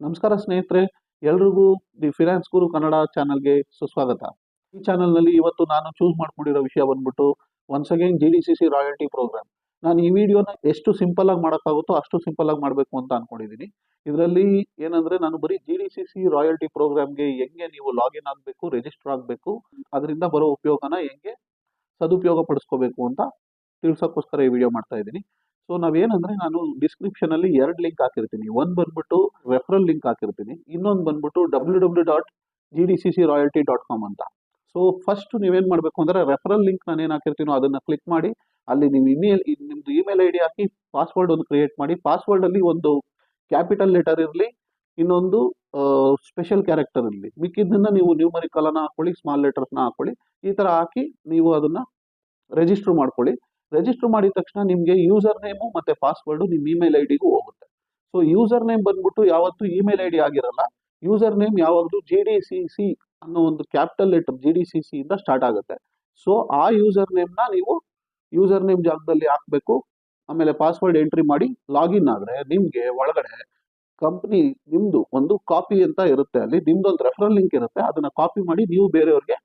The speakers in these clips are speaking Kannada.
ನಮಸ್ಕಾರ ಸ್ನೇಹಿತರೆ, ಎಲ್ರಿಗೂ ದಿ ಫಿನಾನ್ಸ್ ಗುರು ಕನ್ನಡ ಚಾನಲ್ಗೆ ಸುಸ್ವಾಗತ. ಈ ಚಾನಲ್ನಲ್ಲಿ ಇವತ್ತು ನಾನು ಚೂಸ್ ಮಾಡ್ಕೊಂಡಿರೋ ವಿಷಯ ಬಂದ್ಬಿಟ್ಟು once again G D C C royalty program ನಾನು ಈ ವಿಡಿಯೋನ ಎಷ್ಟು ಸಿಂಪಲ್ ಆಗಿ ಮಾಡೋಕ್ಕಾಗುತ್ತೋ ಅಷ್ಟು ಸಿಂಪಲ್ ಆಗಿ ಮಾಡಬೇಕು ಅಂತ ಅನ್ಕೊಂಡಿದ್ದೀನಿ ಇದರಲ್ಲಿ ಏನಂದ್ರೆ ನಾನು ಬರೀ G D C C royalty ಪ್ರೋಗ್ರಾಮ್ಗೆ ಹೆಂಗೆ ನೀವು ಲಾಗಿನ್ ಆಗಬೇಕು ರಿಜಿಸ್ಟರ್ ಆಗಬೇಕು, ಅದರಿಂದ ಬರೋ ಉಪಯೋಗನ ಹೆಂಗೆ ಸದುಪಯೋಗ ಪಡಿಸ್ಕೋಬೇಕು ಅಂತ ತಿಳ್ಸೋಕ್ಕೋಸ್ಕರ ಈ ವಿಡಿಯೋ ಮಾಡ್ತಾ ಇದ್ದೀನಿ. ಸೊ ನಾವೇನಂದ್ರೆ ನಾನು ಡಿಸ್ಕ್ರಿಪ್ಷನ್ ಅಲ್ಲಿ ಎರಡು ಲಿಂಕ್ ಹಾಕಿರ್ತೀನಿ. ಒಂದ್ ಬಂದ್ಬಿಟ್ಟು ರೆಫರಲ್ ಲಿಂಕ್ ಹಾಕಿರ್ತೀನಿ. ಇನ್ನೊಂದು ಬಂದ್ಬಿಟ್ಟು W W dot G D C C royalty dot com ಅಂತ. ಸೊ ಫಸ್ಟ್ ನೀವೇನ್ ಮಾಡಬೇಕು ಅಂದ್ರೆ ರೆಫರಲ್ ಲಿಂಕ್ ನಾನು ಏನು ಹಾಕಿರ್ತೀನೋ ಅದನ್ನ ಕ್ಲಿಕ್ ಮಾಡಿ, ಅಲ್ಲಿ ನೀವು ಇಮೇಲ್ ನಿಮ್ದು ಇಮೇಲ್ ಐ ಡಿ ಹಾಕಿ ಪಾಸ್ವರ್ಡ್ ಒಂದು ಕ್ರಿಯೇಟ್ ಮಾಡಿ. ಪಾಸ್ವರ್ಡ್ ಅಲ್ಲಿ ಒಂದು ಕ್ಯಾಪಿಟಲ್ ಲೆಟರ್ ಇರಲಿ, ಇನ್ನೊಂದು ಸ್ಪೆಷಲ್ ಕ್ಯಾರೆಕ್ಟರ್ ಇರಲಿ. ಮಿಕ್ಕಿದ್ದನ್ನ ನೀವು ನ್ಯೂಮರಿಕಲ್ ಅನ್ನ ಹಾಕೊಳ್ಳಿ ಸ್ಮಾಲ್ ಲೆಟರ್ಸ್ನ ಹಾಕೊಳ್ಳಿ. ಈ ತರ ಹಾಕಿ ನೀವು ಅದನ್ನ ರಿಜಿಸ್ಟರ್ ಮಾಡ್ಕೊಳ್ಳಿ. ರಿಜಿಸ್ಟರ್ ಮಾಡಿದ ತಕ್ಷಣ ನಿಮಗೆ ಯೂಸರ್ ನೇಮು ಮತ್ತೆ ಪಾಸ್ವರ್ಡ್ ನಿಮ್ಮ ಇಮೇಲ್ ಐ ಡಿಗೂ ಹೋಗುತ್ತೆ. ಸೊ ಯೂಸರ್ ನೇಮ್ ಬಂದ್ಬಿಟ್ಟು ಯಾವತ್ತೂ ಇಮೇಲ್ ಐ ಡಿ ಆಗಿರಲ್ಲ. ಯೂಸರ್ ನೇಮ್ ಯಾವಾಗಲೂ ಜಿ ಡಿ ಸಿ ಸಿ ಅನ್ನೋ ಒಂದು capital letter G D C C ಇಂದ ಸ್ಟಾರ್ಟ್ ಆಗುತ್ತೆ. ಸೊ ಆ ಯೂಸರ್ ನೇಮ್ನ ನೀವು ಯೂಸರ್ ನೇಮ್ ಜಾಗದಲ್ಲಿ ಹಾಕಬೇಕು. ಆಮೇಲೆ ಪಾಸ್ವರ್ಡ್ ಎಂಟ್ರಿ ಮಾಡಿ ಲಾಗಿನ್ ಆದರೆ ನಿಮಗೆ ಒಳಗಡೆ ಕಂಪ್ನಿ ನಿಮ್ಮದು ಒಂದು ಕಾಪಿ ಅಂತ ಇರುತ್ತೆ. ಅಲ್ಲಿ ನಿಮ್ದೊಂದು ರೆಫರಲ್ ಲಿಂಕ್ ಇರುತ್ತೆ. ಅದನ್ನ ಕಾಪಿ ಮಾಡಿ ನೀವು ಬೇರೆಯವ್ರಿಗೆ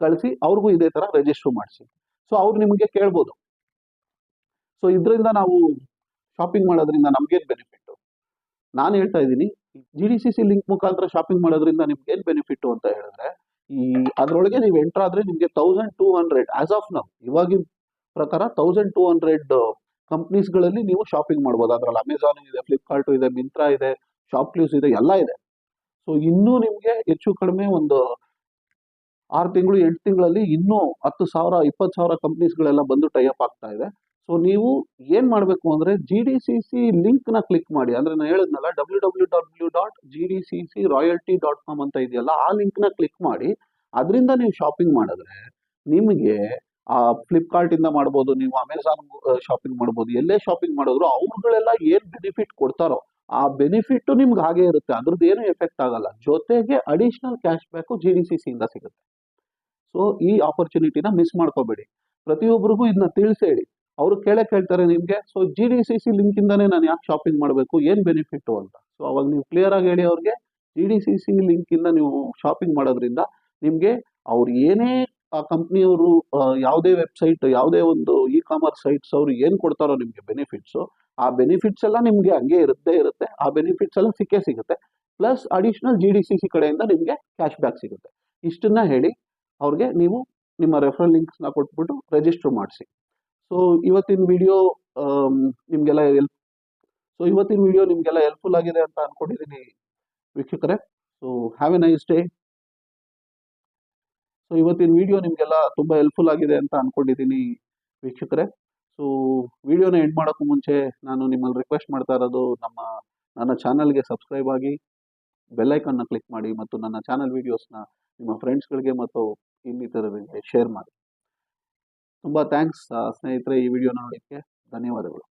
ಕಳಿಸಿ ಅವ್ರಿಗೂ ಇದೇ ತರ ರಿಜಿಸ್ಟರ್ ಮಾಡಿಸಿ. ಸೊ ಅವ್ರು ನಿಮಗೆ ಕೇಳ್ಬೋದು. ಸೊ ಇದರಿಂದ ನಾವು ಶಾಪಿಂಗ್ ಮಾಡೋದ್ರಿಂದ ನಮ್ಗೇನು ಬೆನಿಫಿಟ್ ನಾನು ಹೇಳ್ತಾ ಇದ್ದೀನಿ G D C C link ಮುಖಾಂತರ ಶಾಪಿಂಗ್ ಮಾಡೋದ್ರಿಂದ ನಿಮ್ಗೆ ಏನು ಬೆನಿಫಿಟ್ ಅಂತ ಹೇಳಿದ್ರೆ, ಈ ಅದರೊಳಗೆ ನೀವು ಎಂಟರ್ ಆದ್ರೆ ನಿಮಗೆ thousand two hundred as of now ಇವಾಗಿನ ಪ್ರಕಾರ ತೌಸಂಡ್ ಟೂ ಹಂಡ್ರೆಡ್ ಕಂಪ್ನೀಸ್ಗಳಲ್ಲಿ ನೀವು ಶಾಪಿಂಗ್ ಮಾಡ್ಬೋದು. ಅದರಲ್ಲಿ ಅಮೆಝಾನ್ ಇದೆ ಫ್ಲಿಪ್ಕಾರ್ಟ್ ಇದೆ ಮಿಂತ್ರಾ ಇದೆ ಶಾಪ್ ಕ್ಲೂಸ್ ಇದೆ, ಎಲ್ಲ ಇದೆ. ಸೊ ಇನ್ನೂ ನಿಮಗೆ ಹೆಚ್ಚು ಕಡಿಮೆ ಒಂದು ಆರು ತಿಂಗಳು, ಎಂಟು ತಿಂಗಳಲ್ಲಿ ಇನ್ನೂ ಹತ್ತು ಸಾವಿರ, ಇಪ್ಪತ್ತು ಸಾವಿರ ಕಂಪ್ನೀಸ್ಗಳೆಲ್ಲ ಬಂದು ಟೈಅಪ್ ಆಗ್ತಾ ಇದೆ. ಸೊ ನೀವು ಏನ್ ಮಾಡಬೇಕು ಅಂದ್ರೆ ಜಿ ಡಿ ಸಿ ಸಿ ಲಿಂಕ್ನ ಕ್ಲಿಕ್ ಮಾಡಿ. ಅಂದ್ರೆ ನಾನು ಹೇಳಿದ್ನಲ್ಲ W W W dot G D C C royalty dot com ಅಂತ ಇದೆಯಲ್ಲ, ಆ ಲಿಂಕ್ನ ಕ್ಲಿಕ್ ಮಾಡಿ. ಅದರಿಂದ ನೀವು ಶಾಪಿಂಗ್ ಮಾಡಿದ್ರೆ ನಿಮಗೆ, ಆ ಫ್ಲಿಪ್ಕಾರ್ಟ್ ಇಂದ ಮಾಡ್ಬೋದು, ನೀವು ಅಮೆಝಾನ್ ಶಾಪಿಂಗ್ ಮಾಡ್ಬೋದು, ಎಲ್ಲೇ ಶಾಪಿಂಗ್ ಮಾಡಿದ್ರು ಅವ್ರುಗಳೆಲ್ಲ ಏನ್ ಬೆನಿಫಿಟ್ ಕೊಡ್ತಾರೋ, ಆ ಬೆನಿಫಿಟ್ ನಿಮ್ಗೆ ಹಾಗೆ ಇರುತ್ತೆ. ಅದ್ರದ್ದು ಏನು ಎಫೆಕ್ಟ್ ಆಗಲ್ಲ. ಜೊತೆಗೆ additional cash back G D C C ಇಂದ ಸಿಗುತ್ತೆ. ಸೊ ಈ ಆಪರ್ಚುನಿಟಿನ ಮಿಸ್ ಮಾಡ್ಕೋಬೇಡಿ. ಪ್ರತಿಯೊಬ್ಬರಿಗೂ ಇದನ್ನ ತಿಳಿಸಿ ಹೇಳಿ ಅವರು ಕೇಳೇ ಕೇಳ್ತಾರೆ ನಿಮಗೆ. So G D C C ಲಿಂಕಿಂದನೇ ನಾನು ಯಾಕೆ ಶಾಪಿಂಗ್ ಮಾಡಬೇಕು? ಏನು ಬೆನಿಫಿಟ್ಟು ಅಂತ? ಸೊ ಅವಾಗ ನೀವು ಕ್ಲಿಯರ್ ಆಗಿ ಹೇಳಿ ಅವ್ರಿಗೆ. ಜಿ ಡಿ ಸಿ ಸಿ ಲಿಂಕಿಂದ ನೀವು ಶಾಪಿಂಗ್ ಮಾಡೋದ್ರಿಂದ ನಿಮಗೆ ಅವ್ರು ಏನೇ ಆ ಕಂಪ್ನಿಯವರು ಯಾವುದೇ ವೆಬ್ಸೈಟ್ ಯಾವುದೇ ಒಂದು ಇ ಕಾಮರ್ಸ್ ಸೈಟ್ಸ್ ಅವರು ಏನು ಕೊಡ್ತಾರೋ ನಿಮಗೆ ಬೆನಿಫಿಟ್ಸು ಆ ಬೆನಿಫಿಟ್ಸ್ ಎಲ್ಲ ನಿಮಗೆ ಹಂಗೆ ಇರುತ್ತೆ ಇರುತ್ತೆ. ಆ ಬೆನಿಫಿಟ್ಸ್ ಎಲ್ಲ ಸಿಕ್ಕೇ ಸಿಗುತ್ತೆ. Plus additional G D C C ಕಡೆಯಿಂದ ನಿಮಗೆ ಕ್ಯಾಶ್ ಬ್ಯಾಕ್ ಸಿಗುತ್ತೆ. ಇಷ್ಟನ್ನ ಹೇಳಿ ಅವ್ರಿಗೆ ನೀವು ನಿಮ್ಮ ರೆಫರಲ್ ಲಿಂಕ್ಸ್ನ ಕೊಟ್ಬಿಟ್ಟು ರಿಜಿಸ್ಟರ್ ಮಾಡಿಸಿ. ಸೊ ಇವತ್ತಿನ ವಿಡಿಯೋ ನಿಮಗೆಲ್ಲ ಎಲ್ಪ್ ಸೊ ಇವತ್ತಿನ ವಿಡಿಯೋ ನಿಮಗೆಲ್ಲ ಹೆಲ್ಪ್ಫುಲ್ ಆಗಿದೆ ಅಂತ ಅಂದ್ಕೊಂಡಿದ್ದೀನಿ ವೀಕ್ಷಕರೇ. So have a nice day so ಇವತ್ತಿನ ವಿಡಿಯೋ ನಿಮಗೆಲ್ಲ ತುಂಬ ಹೆಲ್ಪ್ಫುಲ್ ಆಗಿದೆ ಅಂತ ಅಂದ್ಕೊಂಡಿದ್ದೀನಿ ವೀಕ್ಷಕರೇ. ಸೊ ವಿಡಿಯೋನ ಎಂಡ್ ಮಾಡೋಕ್ಕೂ ಮುಂಚೆ ನಾನು ನಿಮ್ಮಲ್ಲಿ ರಿಕ್ವೆಸ್ಟ್ ಮಾಡ್ತಾ ಇರೋದು ನಮ್ಮ, ನನ್ನ ಚಾನಲ್ಗೆ ಸಬ್ಸ್ಕ್ರೈಬ್ ಆಗಿ ಬೆಲ್ಲೈಕನ್ನ ಕ್ಲಿಕ್ ಮಾಡಿ ಮತ್ತು ನನ್ನ ಚಾನಲ್ ವೀಡಿಯೋಸ್ನ ನಿಮ್ಮ ಫ್ರೆಂಡ್ಸ್ಗಳಿಗೆ ಮತ್ತು ಇನ್ನಿತರರಿಗೆ ಶೇರ್ ಮಾಡಿ. ತುಂಬ ಥ್ಯಾಂಕ್ಸ್ ಸ್ನೇಹಿತರೆ ಈ ವಿಡಿಯೋ ನೋಡೋಕ್ಕೆ ಧನ್ಯವಾದಗಳು.